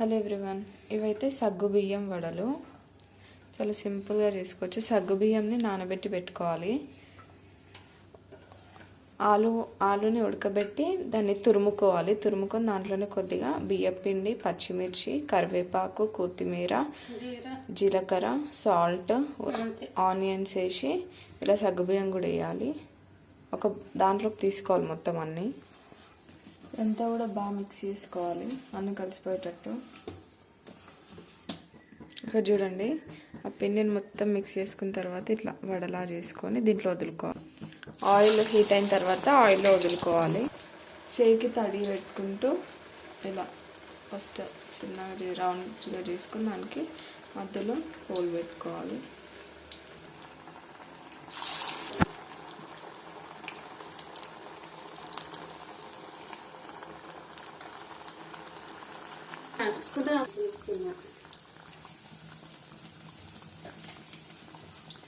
Hello everyone ఇవైతే సగ్గు బియ్యం వడలు. చాలా సింపుల్గా చేసుకోవచ్చు. సగ్గు బియ్యంని నానబెట్టి పెట్టుకోవాలి. ఆలు ఆలుని ఉడకబెట్టి దాన్ని తురుముకోవాలి. తురుముకొని దాంట్లోనే కొద్దిగా బియ్యం పిండి పచ్చిమిర్చి కరివేపాకు కొత్తిమీర జీలకర్ర సాల్ట్ ఆనియన్స్ వేసి ఇలా సగ్గుబియ్యం కూడా వేయాలి. ఒక దాంట్లోకి తీసుకోవాలి మొత్తం అన్నీ. ఇదంతా కూడా బాగా మిక్స్ చేసుకోవాలి. అన్నీ కలిసిపోయేటట్టు. ఇక్కడ చూడండి ఆ పిండిని మొత్తం మిక్స్ చేసుకున్న తర్వాత ఇట్లా వడలా చేసుకొని దీంట్లో వదులుకోవాలి. ఆయిల్ హీట్ అయిన తర్వాత ఆయిల్లో వదులుకోవాలి. చేయికి తడి పెట్టుకుంటూ ఇలా ఫస్ట్ చిన్నగా రౌండ్గా చేసుకుని దానికి మధ్యలో హోల్ పెట్టుకోవాలి.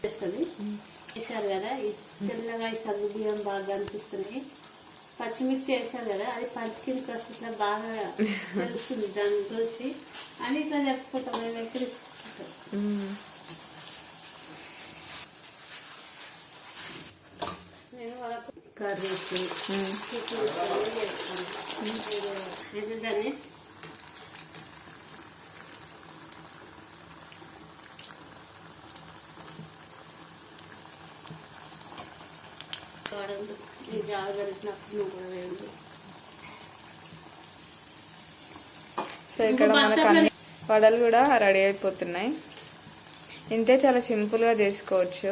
చేస్తుంది వేసారు కదా తెల్లగా ఈ సగ్గు బియ్యం బాగా అనిపిస్తుంది పచ్చిమిర్చి వేసారు కదా అది పంటి కిందకి వస్తే ఇట్లా బాగా తెలుస్తుంది దాని రుచి అని ఇట్లా చెప్పుకుంటాం మ్మ్. నేను కర్రీ మ్మ్. ఇది వాడండి. ఈ జాగ్రత్త నువ్వు కూడా వేయండి. సో ఇక్కడ మనకు అన్ని వడలు కూడా రెడీ అయిపోతున్నాయి. ఇంతే చాలా సింపుల్గా చేసుకోవచ్చు.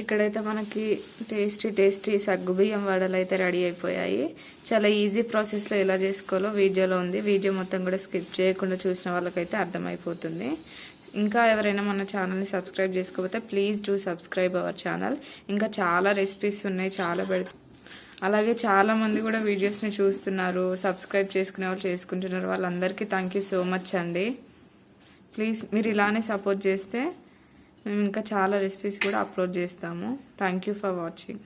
ఇక్కడైతే మనకి టేస్టీ టేస్టీ సగ్గుబియ్యం వడలు అయితే రెడీ అయిపోయాయి. చాలా ఈజీ ప్రాసెస్లో ఎలా చేసుకోవాలో వీడియోలో ఉంది. వీడియో మొత్తం కూడా స్కిప్ చేయకుండా చూసిన వాళ్ళకైతే అర్థమైపోతుంది. ఇంకా ఎవరైనా మన ఛానల్ని సబ్స్క్రైబ్ చేసుకోకపోతే please do subscribe our channel. ఇంకా చాలా రెసిపీస్ ఉన్నాయి చాలా పెడ అలాగే చాలామంది కూడా వీడియోస్ని చూస్తున్నారు సబ్స్క్రైబ్ చేసుకునే వాళ్ళు చేసుకుంటున్నారు. వాళ్ళందరికీ థ్యాంక్ యూ సో మచ్ అండి. ప్లీజ్ మీరు ఇలానే సపోర్ట్ చేస్తే మేము ఇంకా చాలా రెసిపీస్ కూడా అప్లోడ్ చేస్తాము. Thank you for watching